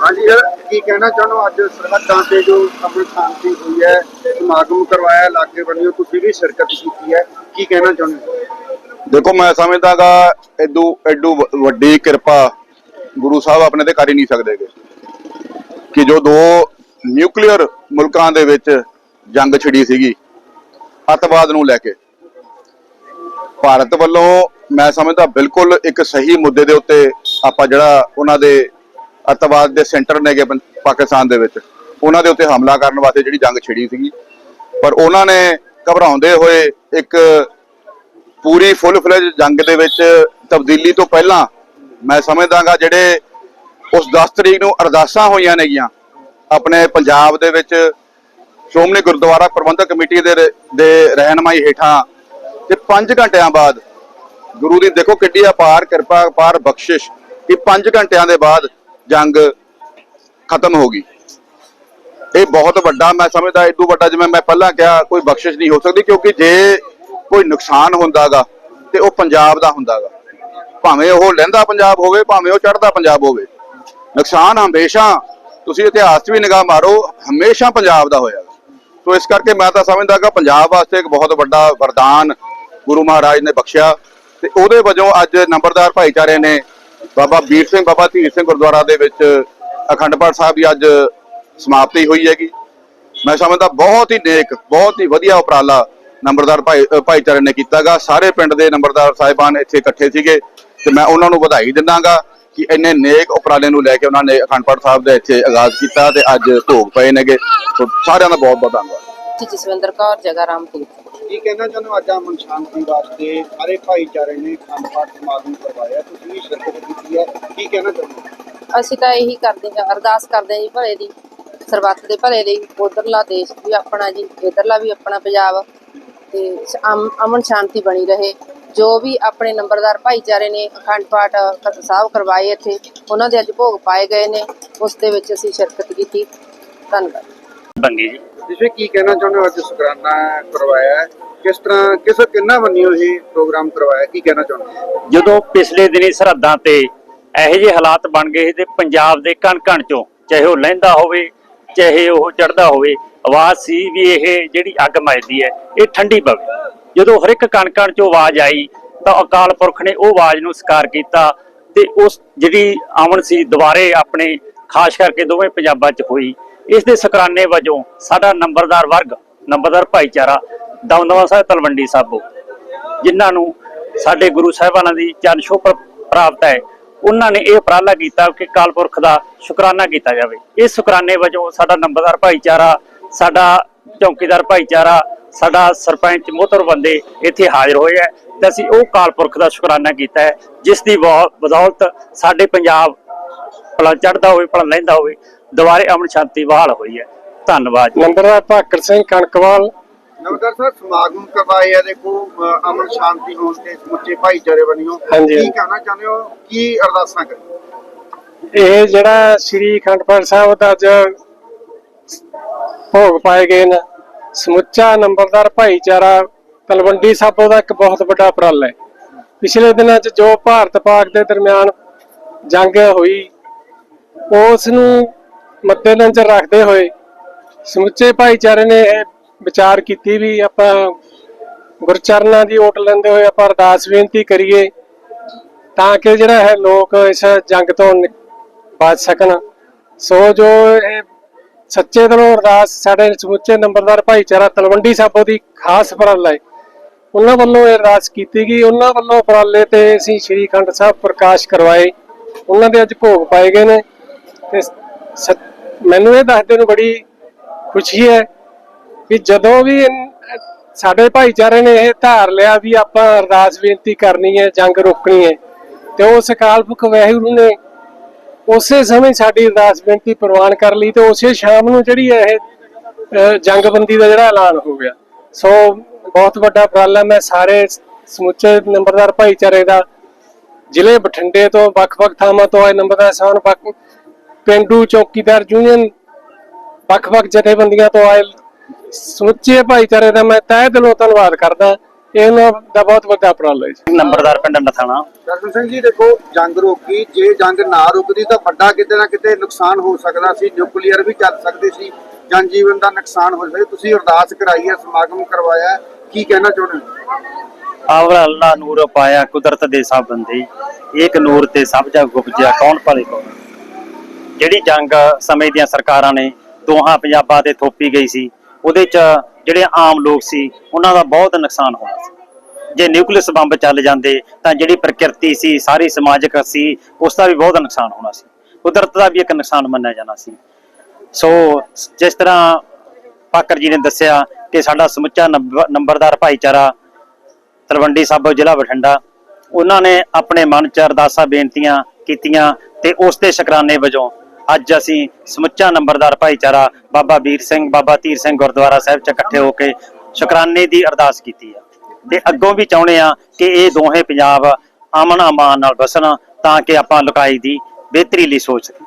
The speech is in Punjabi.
ਹਾਂਜੀ ਸਰ। ਕੀ ਕਹਿਣਾ ਚਾਹੁੰਦੇ ਹੋ? ਅੱਜ ਸਰਹੱਦਾਂ ਤੇ ਜੋ ਅਮਰ ਸ਼ਾਂਤੀ ਹੋਈ ਹੈ ਸਮਾਗਮ ਕਰਵਾਇਆ ਇਲਾਕੇ ਵੱਲੋਂ ਤੁਸੀਂ ਵੀ ਸ਼ਿਰਕਤ ਕੀਤੀ ਹੈ। ਕੀ ਕਹਿਣਾ ਚਾਹੁੰਦੇ ਹੋ? ਦੇਖੋ ਮੈਂ ਸਮਝਦਾਗਾ ਐਡੂ ਐਡੂ ਵੱਡੀ ਕਿਰਪਾ ਗੁਰੂ ਸਾਹਿਬ ਆਪਣੇ ਤੇ ਕਰ ਹੀ ਨਹੀਂ ਸਕਦੇਗੇ ਕਿ ਜੋ ਦੋ ਨਿਊਕਲੀਅਰ ਮੁਲਕਾਂ ਦੇ ਵਿੱਚ ਜੰਗ ਛਿੜੀ ਸੀਗੀ ਅੱਤਵਾਦ ਨੂੰ ਲੈ ਕੇ। ਭਾਰਤ ਵੱਲੋਂ ਮੈਂ ਸਮਝਦਾ ਬਿਲਕੁਲ ਇੱਕ ਸਹੀ ਮੁੱਦੇ ਦੇ ਉੱਤੇ ਆਪਾਂ ਜਿਹੜਾ ਉਹਨਾਂ ਦੇ ਅੱਤਵਾਦ ਦੇ ਸੈਂਟਰ ਨੇਗੇ ਪੰ- ਪਾਕਿਸਤਾਨ ਦੇ ਵਿੱਚ। ਉਹਨਾਂ ਦੇ ਉੱਤੇ ਹਮਲਾ ਕਰਨ ਵਾਸਤੇ ਜਿਹੜੀ ਜੰਗ ਛਿੜੀ ਸੀਗੀ। ਪਰ ਉਹਨਾਂ ਨੇ ਘਬਰਾਉਂਦੇ ਹੋਏ ਇੱਕ ਪੂਰੀ ਫੁੱਲ ਫਲੇਜ ਜੰਗ ਦੇ ਵਿੱਚ ਤਬਦੀਲੀ ਤੋਂ ਪਹਿਲਾਂ ਮੈਂ ਸਮਝਦਾਗਾ ਜਿਹੜੇ ਉਸ 10 ਤਰੀਕ ਨੂੰ ਅਰਦਾਸਾਂ ਹੋਈਆਂ ਨੇਗੀਆਂ, ਆਪਣੇ ਪੰਜਾਬ ਦੇ ਵਿੱਚ ਸ਼੍ਰੋਮਣੀ ਗੁਰਦੁਆਰਾ ਪ੍ਰਬੰਧਕ ਕਮੇਟੀ ਦੇ ਰ- ਦੇ ਰਹਿਨਮਾਈ ਹੇਠਾਂ ਤੇ 5 ਘੰਟਿਆਂ ਬਾਅਦ ਗੁਰੂ ਦੀ ਦੇਖੋ ਕਿੱਡੀ ਅਪਾਰ ਕਿਰਪਾ, ਅਪਾਰ ਬਖਸ਼ਿਸ਼ ਕਿ 5 ਘੰਟਿਆਂ ਦੇ ਬਾਅਦ ਜੰਗ ਖਤਮ ਹੋ ਗਈ। ਇਹ ਬਹੁਤ ਵੱਡਾ, ਮੈਂ ਸਮਝਦਾ ਇਦੋਂ ਵੱਡਾ ਜਿਵੇਂ ਮੈਂ ਪਹਿਲਾਂ ਕਿਹਾ, ਕੋਈ ਬਖਸ਼ਿਸ਼ ਨਹੀਂ ਹੋ ਸਕਦੀ ਕਿਉਂਕਿ ਜੇ ਕੋਈ ਨੁਕਸਾਨ ਹੁੰਦਾਗਾ ਤੇ ਉਹ ਪੰਜਾਬ ਦਾ ਹੁੰਦਾਗਾ। ਭਾਵੇਂ ਉਹ ਲਹਿੰਦਾ ਪੰਜਾਬ ਹੋਵੇ, ਭਾਵੇਂ ਉਹ ਚੜਦਾ ਪੰਜਾਬ ਹੋਵੇ। ਨੁਕਸਾਨ ਹਮੇਸ਼ਾ, ਤੁਸੀਂ ਇਤਿਹਾਸ 'ਚ ਵੀ ਨਿਗਾਹ ਮਾਰੋ, ਹਮੇਸ਼ਾ ਪੰਜਾਬ ਦਾ ਹੋਇਆ। ਸੋ ਇਸ ਕਰਕੇ ਮੈਂ ਤਾਂ ਸਮਝਦਾ ਕਿ ਪੰਜਾਬ ਵਾਸਤੇ ਇੱਕ ਬਹੁਤ ਵੱਡਾ ਵਰਦਾਨ ਗੁਰੂ ਮਹਾਰਾਜ ਨੇ ਬਖਸ਼ਿਆ ਤੇ ਉਹਦੇ ਵਜੋਂ ਅੱਜ ਨੰਬਰਦਾਰ ਭਾਈਚਾਰੇ ਨੇ ਬਾਬਾ ਵੀਰ ਸਿੰਘ, ਬਾਬਾ ਧੀਰ ਸਿੰਘ ਗੁਰਦੁਆਰਾ ਦੇ ਵਿੱਚ ਅਖੰਡ ਪਾਠ ਸਾਹਿਬ ਦੀ ਅੱਜ ਸਮਾਪਤੀ ਹੋਈ ਹੈਗੀ। ਮੈਂ ਸਮਝਦਾ ਬਹੁਤ ਹੀ ਨੇਕ, ਬਹੁਤ ਹੀ ਵਧੀਆ ਉਪਰਾਲਾ ਨੰਬਰਦਾਰ ਭਾਈ ਭਾਈਚਾਰੇ ਨੇ ਕੀਤਾਗਾ। ਸਾਰੇ ਪਿੰਡ ਦੇ ਨੰਬਰਦਾਰ ਸਾਹਿਬਾਨ ਇੱਥੇ ਇਕੱਠੇ ਸੀਗੇ ਤੇ ਮੈਂ ਉਹਨਾਂ ਨੂੰ ਵਧਾਈ ਦਿੰਦਾਗਾ ਕਿ ਇੰਨੇ ਨੇਕ ਉਪਰਾਲੇ ਨੂੰ ਲੈ ਕੇ ਉਹਨਾਂ ਨੇ ਅਖੰਡ ਪਾਠ ਸਾਹਿਬ ਦਾ ਇੱਥੇ ਆਗਾਜ਼ ਕੀਤਾ ਤੇ ਅੱਜ ਭੋਗ ਪਏ ਨੇਗੇ। ਸੋ ਸਾਰਿਆਂ ਦਾ ਬਹੁਤ ਬਹੁਤ ਧੰਨਵਾਦ। ਜੀ ਜਸਵਿੰਦਰ ਕੌਰ, ਜਗਾਰਾਮ ਰਾਮਪੁਰ ਕੀ ਕਹਿਣਾ ਚਾਹੁੰਦੇ ਅੱਜ ਅਮਨ ਸ਼ਾਂਤੀ ਵਾਸਤੇ ਸਾਰੇ ਭਾਈਚਾਰੇ ਨੇ ਅਖੰਡ ਪਾਠ ਸਮਾਗਮ ਕਰਵਾਇਆ, ਤੁਸੀਂ ਵੀ ਸ਼ਿਰਕਤ ਕੀਤੀ ਹੈ, ਕੀ ਕਹਿਣਾ ਚਾਹੁੰਦੇ ਅਸੀਂ ਤਾਂ ਇਹੀ ਕਰਦੇ ਹਾਂ, ਅਰਦਾਸ ਕਰਦੇ ਹਾਂ ਜੀ ਭਲੇ ਦੀ, ਸਰਬੱਤ ਦੇ ਭਲੇ ਲਈ, ਉਧਰਲਾ ਦੇਸ਼ ਵੀ ਆਪਣਾ ਜੀ, ਇਧਰਲਾ ਵੀ ਆਪਣਾ ਪੰਜਾਬ, ਤੇ ਅਮਨ ਸ਼ਾਂਤੀ ਬਣੀ ਰਹੇ। ਜੋ ਵੀ ਆਪਣੇ ਨੰਬਰਦਾਰ ਭਾਈਚਾਰੇ ਨੇ ਅਖੰਡ ਪਾਠ ਸਾਹਿਬ ਕਰਵਾਏ ਇੱਥੇ, ਉਹਨਾਂ ਦੇ ਅੱਜ ਭੋਗ ਪਾਏ ਗਏ ਨੇ, ਉਸ ਦੇ ਵਿੱਚ ਅਸੀਂ ਸ਼ਿਰਕਤ ਕੀਤੀ। ਧੰਨਵਾਦ। ਬੰਗੀ ਜੀ। ਜਿਵੇਂ ਕੀ ਕਹਿਣਾ ਚਾਹੁੰਦੇ ਹੋ? ਅੱਜ ਸ਼ੁਕਰਾਨਾ ਕਰਵਾਇਆ? ਕਿਸ ਤਰ੍ਹਾਂ ਕਿਸ ਕਿੰਨਾ ਬੰਨਿਓ ਇਹ ਪ੍ਰੋਗਰਾਮ ਕਰਵਾਇਆ? ਕੀ ਕਹਿਣਾ ਚਾਹੁੰਦੇ ਹੋ? ਜਦੋਂ ਪਿਛਲੇ ਦਿਨੀ ਸਰਹੱਦਾਂ ਤੇ ਇਹੋ ਜਿਹੇ ਹਾਲਾਤ ਬਣ ਗਏ ਤੇ ਪੰਜਾਬ ਦੇ ਕਣ ਕਣ ਚੋਂ ਚਾਹੇ ਉਹ ਲਹਿੰਦਾ ਹੋਵੇ ਚਾਹੇ ਉਹ ਚੜਦਾ ਹੋਵੇ ਆਵਾਜ਼ ਸੀ ਵੀ ਇਹ ਜਿਹੜੀ ਅੱਗ ਮੱਚਦੀ ਹੈ ਇਹ ਠੰਡੀ ਪਵੇ। ਜਦੋਂ ਹਰ ਇੱਕ ਕਣ ਕਣ ਚੋਂ ਆਵਾਜ਼ ਆਈ ਤਾਂ ਅਕਾਲ ਪੁਰਖ ਨੇ ਉਹ ਆਵਾਜ਼ ਨੂੰ ਸਕਾਰ ਕੀਤਾ ਤੇ ਉਸ ਜਿਹੜੀ ਅਮਨ ਸੀ ਦੁਬਾਰੇ ਆਪਣੇ ਖਾਸ ਕਰਕੇ ਦੋਵੇਂ ਪੰਜਾਬਾਂ 'ਚ ਹੋਈ ਇਸ ਦੇ ਸ਼ੁਕਰਾਨੇ ਵਜੋਂ ਸਾਡਾ ਨੰਬਰਦਾਰ ਵਰਗ, ਨੰਬਰਦਾਰ ਭਾਈਚਾਰਾ, ਦਮਦਮਾ ਸਾਹਿਬ, ਤਲਵੰਡੀ ਸਾਬੋ, ਜਿਨ੍ਹਾਂ ਨੂੰ ਸਾਡੇ ਗੁਰੂ ਸਾਹਿਬਾਨਾਂ ਦੀ ਚਰਨ ਛੋਹ ਪ੍ਰਾਪਤ ਹੈ, ਉਹਨਾਂ ਨੇ ਇਹ ਉਪਰਾਲਾ ਕੀਤਾ ਕਿ ਕਾਲਪੁਰਖ ਦਾ ਸ਼ੁਕਰਾਨਾ ਕੀਤਾ ਜਾਵੇ। ਇਸ ਸ਼ੁਕਰਾਨੇ ਵਜੋਂ ਸਾਡਾ ਨੰਬਰਦਾਰ ਭਾਈਚਾਰਾ, ਸਾਡਾ ਚੌਕੀਦਾਰ ਭਾਈਚਾਰਾ, ਸਾਡਾ ਸਰਪੰਚ ਮੋਹਤਰ ਬੰਦੇ ਇੱਥੇ ਹਾਜ਼ਰ ਹੋਏ ਹੈ ਤੇ ਅਸੀਂ ਉਹ ਕਾਲਪੁਰਖ ਦਾ ਸ਼ੁਕਰਾਨਾ ਕੀਤਾ ਹੈ, ਜਿਸ ਦੀ ਬਹੁ- ਬਦੌਲਤ ਸਾਡੇ ਪੰਜਾਬ ਭਲਾ ਚੜਦਾ ਹੋਵੇ, ਭਲਾ ਲੈਂਦਾ ਹੋਵੇ। ਦੁਬਾਰੇ ਅਮਨ ਸ਼ਾਂਤੀ ਬਹਾਲ ਹੋਈ ਹੈ। ਧੰਨਵਾਦ ਜੀ। ਨੰਬਰਦਾਰ ਭਾਕਰ ਸਿੰਘ ਕਣਕਵਾਲ। ਨਵਦਰ ਸਾਹਿਬ ਸਮਾਗਮ ਕਰਵਾਏ ਆ? ਦੇਖੋ ਅ, ਅਮਨ ਸ਼ਾਂਤੀ ਹੋਣ ਤੇ ਸਮੁੱਚੇ ਭਾਈਚਾਰੇ ਬਣਿਓ। ਹਾਂਜੀ। ਕੀ ਕਹਿਣਾ ਚਾਹੁੰਦੇ ਹੋ? ਕੀ ਅਰਦਾਸਾਂ ਕਰੀ? ਇਹ ਜਿਹੜਾ ਸ੍ਰੀ ਅਖੰਡ ਪਾਠ ਸਾਹਿਬ ਦਾ ਅੱਜ ਭੋਗ ਪਾਏ ਗਏ ਨੇ ਸਮੁੱਚਾ ਨੰਬਰਦਾਰ ਭਾਈਚਾਰਾ ਤਲਵੰਡੀ ਸਾਬੋ ਦਾ ਇੱਕ ਬਹੁਤ ਵੱਡਾ ਉਪਰਾਲਾ ਹੈ। ਪਿਛਲੇ ਦਿਨਾਂ 'ਚ ਜੋ ਭਾਰਤ ਪਾਕ ਦੇ ਦਰਮਿਆਨ ਜੰਗ ਹੋਈ ਉਸ ਨੂੰ ਮੱਦੇਨਜ਼ਰ ਰੱਖਦੇ ਹੋਏ ਸਮੁੱਚੇ ਭਾਈਚਾਰੇ ਨੇ ਇਹ ਵਿਚਾਰ ਕੀਤੀ ਵੀ ਆਪਾਂ ਗੁਰਚਰਨਾਂ ਦੀ ਓਟ ਲੈਂਦੇ ਹੋਏ ਆਪਾਂ ਅਰਦਾਸ ਬੇਨਤੀ ਕਰੀਏ ਤਾਂ ਕਿ ਜਿਹੜਾ ਹੈ ਲੋਕ ਇਸ ਜੰਗ ਤੋਂ ਬਚ ਸਕਣ। ਸੋ ਜੋ ਇਹ ਸੱਚੇ ਦਿਲੋਂ ਅਰਦਾਸ ਸਾਡੇ ਸਮੁੱਚੇ ਨੰਬਰਦਾਰ ਭਾਈਚਾਰਾ ਤਲਵੰਡੀ ਸਾਬੋ ਦੀ ਖਾਸ ਉਪਰਾਲਾ ਹੈ ਉਹਨਾਂ ਵੱਲੋਂ ਇਹ ਅਰਦਾਸ ਕੀਤੀ ਗਈ। ਉਹਨਾਂ ਵੱਲੋਂ ਉਪਰਾਲੇ ਤੇ ਅਸੀਂ ਸ਼੍ਰੀ ਖੰਡ ਸਾਹਿਬ ਪ੍ਰਕਾਸ਼ ਕਰਵਾਏ। ਉਹਨਾਂ ਦੇ ਅੱਜ ਭੋਗ ਪਾਏ ਗਏ ਨੇ। ਤੇ ਮੈਨੂੰ ਇਹ ਦੱਸਦੇ ਨੂੰ ਬੜੀ ਖੁਸ਼ੀ ਹੈ ਵੀ ਜਦੋਂ ਵੀ ਸਾਡੇ ਭਾਈਚਾਰੇ ਨੇ ਇਹ ਧਾਰ ਲਿਆ ਵੀ ਆਪਾਂ ਅਰਦਾਸ ਬੇਨਤੀ ਕਰਨੀ ਹੈ, ਜੰਗ ਰੋਕਣੀ ਹੈ, ਤੇ ਉਸ ਅਕਾਲ ਵਾਹਿਗੁਰੂ ਨੇ ਉਸੇ ਸਮੇਂ ਸਾਡੀ ਅਰਦਾਸ ਬੇਨਤੀ ਪ੍ਰਵਾਨ ਕਰ ਲਈ ਤੇ ਉਸੇ ਸ਼ਾਮ ਨੂੰ ਜਿਹੜੀ ਹੈ ਇਹ ਜੰਗਬੰਦੀ ਦਾ ਜਿਹੜਾ ਐਲਾਨ ਹੋ ਗਿਆ। ਸੋ ਬਹੁਤ ਵੱਡਾ ਉਪਰਾਲਾ ਮੈਂ ਸਾਰੇ ਸਮੁੱਚੇ ਨੰਬਰਦਾਰ ਭਾਈਚਾਰੇ ਦਾ ਜ਼ਿਲ੍ਹੇ ਬਠਿੰਡੇ ਤੋਂ ਵੱਖ-ਵੱਖ ਥਾਵਾਂ ਤੋਂ ਆਏ ਨੰਬਰਦਾਰ ਸਾਹਿਬਾਨ ਵੱਖ ਪਿੰਡੂ ਚੌਕੀਦਾਰ ਯੂਨੀਅਨ ਵੱਖ-ਵੱਖ ਜਥੇਬੰਦੀਆਂ ਤੋਂ ਆਏ ਸਮੁੱਚੇ ਭਾਈਚਾਰੇ ਦਾ ਮੈਂ ਤਹਿ ਦਿਲੋਂ ਧੰਨਵਾਦ ਕਰਦਾ। ਇਹਨਾਂ ਦਾ ਬਹੁਤ ਵੱਡਾ ਉਪਰਾਲਾ ਹੈ ਜੀ। ਨੰਬਰਦਾਰ ਪਿੰਡ ਨਥਾਣਾ ਦਰਸ਼ਨ ਸਿੰਘ ਜੀ ਦੇਖੋ ਜੰਗ ਰੁਕੀ ਜੇ ਜੰਗ ਨਾ ਰੁਕਦੀ ਤਾਂ ਵੱਡਾ ਕਿਤੇ ਨਾ ਕਿਤੇ ਨੁਕਸਾਨ ਹੋ ਸਕਦਾ ਸੀ ਨਿਊਕਲੀਅਰ ਵੀ ਚੱਲ ਸਕਦੇ ਸੀ ਜਨ ਜੀਵਨ ਦਾ ਨੁਕਸਾਨ ਹੋ ਸਕਦਾ ਤੁਸੀਂ ਅਰਦਾਸ ਕਰਾਈ ਹੈ ਸਮਾਗਮ ਕਰਵਾਇਆ। ਕੀ ਕਹਿਣਾ ਚਾਹੁੰਦੇ ਹੋ? ਆਵਲਾ ਅੱਲਾ ਨੂਰ ਪਾਇਆ ਕੁਦਰਤ ਦੇ ਸਭ ਬੰਦੇ ਏਕ ਨੂਰ ਤੇ ਸਭ ਜਗ ਗੁਪਜਿਆ ਕੌਣ ਭਲੇ ਕੋ ਜਿਹੜੀ ਜੰਗ ਸਮੇਂ ਦੀਆਂ ਸਰਕਾਰਾਂ ਨੇ, ਦੋਹਾਂ ਪੰਜਾਬਾਂ ਤੇ ਥੋਪੀ ਗਈ ਸੀ, ਉਹਦੇ ਚ ਜਿਹੜੇ ਆਮ ਲੋਕ ਸੀ, ਉਹਨਾਂ ਦਾ ਬਹੁਤ ਨੁਕਸਾਨ ਹੋਣਾ ਸੀ। ਜੇ ਨਿਊਕਲੀਅਸ ਬੰਬ ਚੱਲ ਜਾਂਦੇ, ਤਾਂ ਜਿਹੜੀ ਪ੍ਰਕਿਰਤੀ ਸੀ, ਸਾਰੀ ਸਮਾਜਿਕ ਸੀ, ਉਸ ਦਾ ਵੀ ਬਹੁਤ ਨੁਕਸਾਨ ਹੋਣਾ ਸੀ। ਕੁਦਰਤ ਦਾ ਵੀ ਇੱਕ ਨੁਕਸਾਨ ਮੰਨਿਆ ਜਾਣਾ ਸੀ। ਸੋ, ਜਿਸ ਤਰ੍ਹਾਂ ਪਾਕਰ ਜੀ ਨੇ ਦੱਸਿਆ ਕਿ ਸਾਡਾ ਸਮੁੱਚਾ ਨੰਬ- ਨੰਬਰਦਾਰ ਭਾਈਚਾਰਾ, ਤਲਵੰਡੀ ਸਾਬੋ ਜ਼ਿਲ੍ਹਾ ਬਠਿੰਡਾ, ਉਹਨਾਂ ਨੇ ਆਪਣੇ ਮਨ ਚ ਅਰਦਾਸਾਂ ਬੇਨਤੀਆਂ ਕੀਤੀਆਂ ਤੇ ਉਸ ਦੇ ਸ਼ੁਕਰਾਨੇ ਵਜੋਂ ਅੱਜ ਅਸੀਂ ਸਮੁੱਚਾ ਨੰਬਰਦਾਰ ਭਾਈਚਾਰਾ ਬਾਬਾ ਵੀਰ ਸਿੰਘ, ਬਾਬਾ ਧੀਰ ਸਿੰਘ ਗੁਰਦੁਆਰਾ ਸਾਹਿਬ ਚ ਇਕੱਠੇ ਹੋ ਕੇ ਸ਼ੁਕਰਾਨੇ ਦੀ ਅਰਦਾਸ ਕੀਤੀ ਆ। ਤੇ ਅੱਗੋਂ ਵੀ ਚਾਹੁੰਦੇ ਆ ਕਿ ਇਹ ਦੋਹੇ ਪੰਜਾਬ ਅਮਨ ਅਮਾਨ ਨਾਲ ਵਸਣ ਤਾਂ ਕਿ ਆਪਾਂ ਲੁਕਾਈ ਦੀ ਬਿਹਤਰੀ ਲਈ ਸੋਚ ਸਕੀਏ।